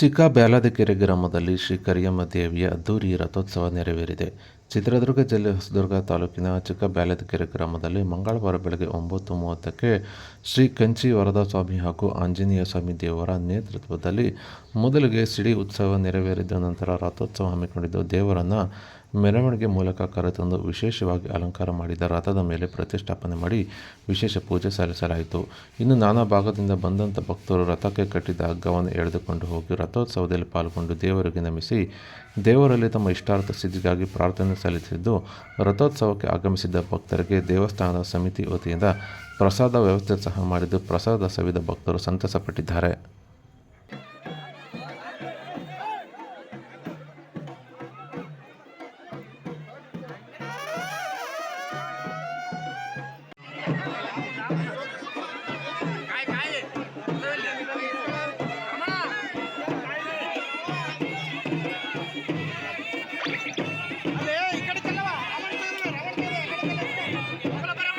ಚಿಕ್ಕ ಬ್ಯಾಲದಕೆರೆ ಗ್ರಾಮದಲ್ಲಿ ಶ್ರೀ ಕರಿಯಮ್ಮ ದೇವಿಯ ಅದ್ದೂರಿ ರಥೋತ್ಸವ ನೆರವೇರಿದೆ. ಚಿತ್ರದುರ್ಗ ಜಿಲ್ಲೆ ಹೊಸದುರ್ಗ ತಾಲೂಕಿನ ಚಿಕ್ಕ ಬ್ಯಾಲದಕೆರೆ ಗ್ರಾಮದಲ್ಲಿ ಮಂಗಳವಾರ ಬೆಳಗ್ಗೆ ಒಂಬತ್ತು ಮೂವತ್ತಕ್ಕೆ ಶ್ರೀ ಕಂಚಿ ವರದಾ ಸ್ವಾಮಿ ಹಾಗೂ ಆಂಜನೇಯ ಸ್ವಾಮಿ ದೇವರ ನೇತೃತ್ವದಲ್ಲಿ ಮೊದಲಿಗೆ ಸಿಡಿ ಉತ್ಸವ ನೆರವೇರಿದ ನಂತರ ರಥೋತ್ಸವ ಹಮ್ಮಿಕೊಂಡಿದ್ದು ದೇವರನ್ನು ಮೆರವಣಿಗೆ ಮೂಲಕ ಕರೆತಂದು ವಿಶೇಷವಾಗಿ ಅಲಂಕಾರ ಮಾಡಿದ ರಥದ ಮೇಲೆ ಪ್ರತಿಷ್ಠಾಪನೆ ಮಾಡಿ ವಿಶೇಷ ಪೂಜೆ ಸಲ್ಲಿಸಲಾಯಿತು. ಇನ್ನು ನಾನಾ ಭಾಗದಿಂದ ಬಂದಂಥ ಭಕ್ತರು ರಥಕ್ಕೆ ಕಟ್ಟಿದ ಹಗ್ಗವನ್ನು ಎಳೆದುಕೊಂಡು ಹೋಗಿ ರಥೋತ್ಸವದಲ್ಲಿ ಪಾಲ್ಗೊಂಡು ದೇವರಿಗೆ ನಮಿಸಿ ದೇವರಲ್ಲಿ ತಮ್ಮ ಇಷ್ಟಾರ್ಥ ಸಿದ್ಧಿಗಾಗಿ ಪ್ರಾರ್ಥನೆ ಸಲ್ಲಿಸಿದ್ದು. ರಥೋತ್ಸವಕ್ಕೆ ಆಗಮಿಸಿದ್ದ ಭಕ್ತರಿಗೆ ದೇವಸ್ಥಾನದ ಸಮಿತಿ ವತಿಯಿಂದ ಪ್ರಸಾದ ವ್ಯವಸ್ಥೆ ಸಹ ಮಾಡಿದ್ದು ಪ್ರಸಾದ ಸವಿದ ಭಕ್ತರು ಸಂತಸಪಟ್ಟಿದ್ದಾರೆ. Yeah.